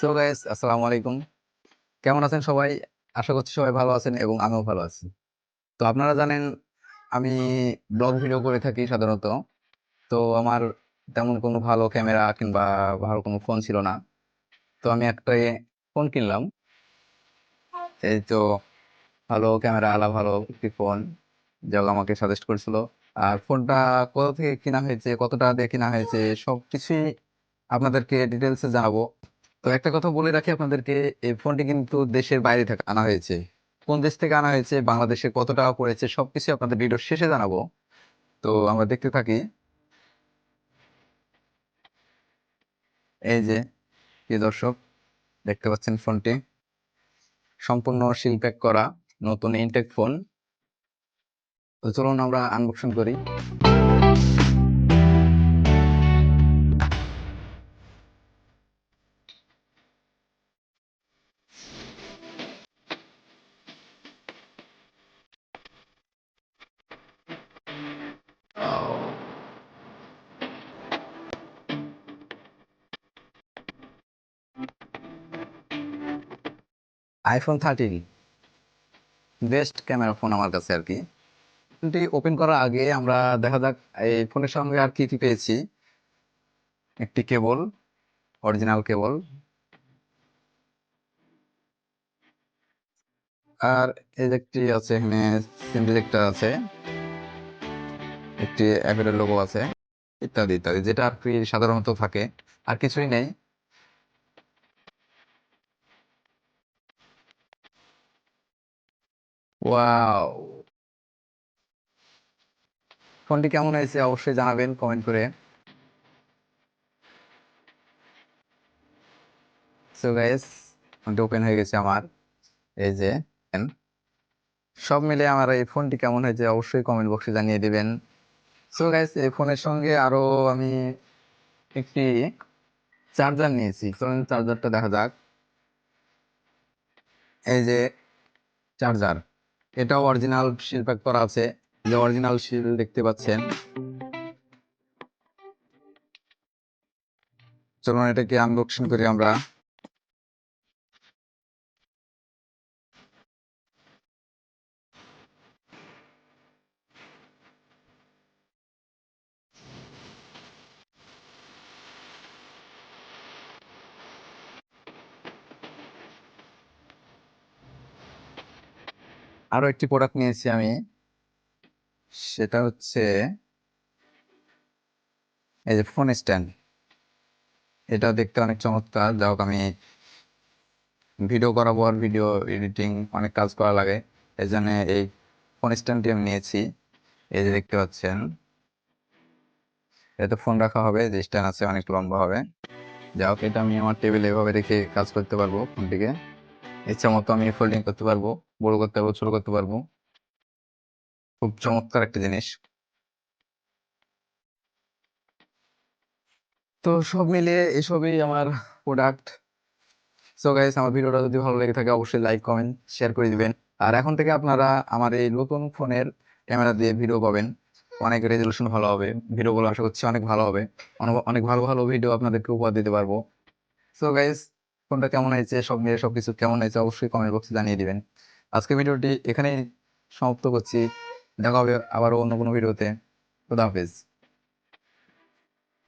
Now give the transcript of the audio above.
So guys আসসালামু আলাইকুম। কেমন আছেন সবাই? আশা করছি সবাই ভালো আছেন এবং আমিও ভালো আছি। তো আপনারা জানেন, আমি ব্লগ ভিডিও করে থাকি সাধারণত। তো আমার তেমন কোনো ভালো ক্যামেরা কিংবা ভালো কোনো ফোন ছিল না। তো আমি একটা ফোন কিনলাম। এই তো ভালো ক্যামেরা আলা ভালো একটি ফোন যাও আমাকে সাজেস্ট করেছিল। আর ফোনটা কোথা থেকে কেনা হয়েছে কত টাকা দিয়ে কেনা হয়েছে সব কিছুই আপনাদেরকে ডিটেলসে জানাব। তো একটা কথা বলে রাখি আপনাদেরকে, এই ফোনটি কিন্তু দেশের বাইরে থেকে আনা হয়েছে। কোন দেশ থেকে আনা হয়েছে, বাংলাদেশে কত টাকা পড়েছে, সবকিছু আপনাদের ভিডিওর শেষে জানাব। তো আমরা দেখতে থাকি। এই যে, প্রিয় দর্শক, দেখতে পাচ্ছেন ফোনটি। সম্পূর্ণ সিল প্যাক করা, নতুন ইনটেক ফোন। তো চলুন আমরা আনবক্সিং করি। IPhone thirteen best camera phone আমার কাছে আর কি। ফোনটি ওপেন করার আগে আমরা দেখা যাক, এই ফোনের সঙ্গে আর কি কি পেয়েছি। একটি কেবল অরিজিনাল কেবল আর এই যে একটি আছে এখানে সিম একটা আছে। একটি অ্যাপেলের লোগো আছে, ইত্যাদি ইত্যাদি, যেটা আর কি সাধারণত থাকে। আর কিছুই নেই। ওয়াও ফোনটি কেমন হয়েছে অবশ্যই জানাবেন কমেন্ট করে। সো গাইস ফোনটি ওপেন হয়ে গেছে আমার। এই যে সব মিলে আমার এই ফোনটি কেমন হয়েছে অবশ্যই কমেন্ট বক্সে জানিয়ে দিবেন। সো গাইস এই ফোনের সঙ্গে আরও আমি একটি চার্জার নিয়েছি। চলুন চার্জারটা দেখা যাক। এই যে চার্জার এটাও অরিজিনাল শিল প্যাক করা আছে। যে অরিজিনাল শিল দেখতে পাচ্ছেন। চলুন এটাকে আনবক্সিং করি আমরা। আরও একটি প্রোডাক্ট নিয়েছি আমি। সেটা হচ্ছে এই যে ফোন স্ট্যান্ড এটা দেখতে অনেক চমৎকার। যাই হোক, আমি ভিডিও করাবো আর ভিডিও এডিটিং অনেক কাজ করা লাগে। এই জন্য এই ফোন স্ট্যান্ডটি আমি নিয়েছি। এই যে দেখতে পাচ্ছেন। এতে ফোন রাখা হবে। যে স্ট্যান্ড আছে, অনেক লম্বা হবে। যাই হোক, এটা আমি আমার টেবিলে এভাবে রেখে কাজ করতে পারব ফোনটিকে ইচ্ছা মতো আমি ফোল্ডিং করতে পারব, বড় করতে পারব, ছোট করতে পারব। খুব চমৎকার একটা জিনিস। তো সব মিলিয়ে এসবই আমার প্রোডাক্ট সো গাইস আমার ভিডিওটা যদি ভালো লেগে থাকে, অবশ্যই লাইক কমেন্ট শেয়ার করে দিবেন। আর এখন থেকে আপনারা আমার এই নতুন ফোনের ক্যামেরা দিয়ে ভিডিও পাবেন। অনেক রেজলিউশন ভালো হবে। ভিডিওগুলো আশা করছি অনেক ভালো হবে। অনেক- অনেক ভালো ভালো ভিডিও আপনাদেরকে উপহার দিতে পারব। সো গাইস ফোনটা কেমন হয়েছে, সব মিলে সবকিছু কেমন হয়েছে, অবশ্যই কমেন্ট বক্সে জানিয়ে দিবেন। আজকে ভিডিওটি এখানেই সমাপ্ত করছি। দেখা হবে আবারও অন্য কোনো ভিডিওতে। খুদা হাফেজ।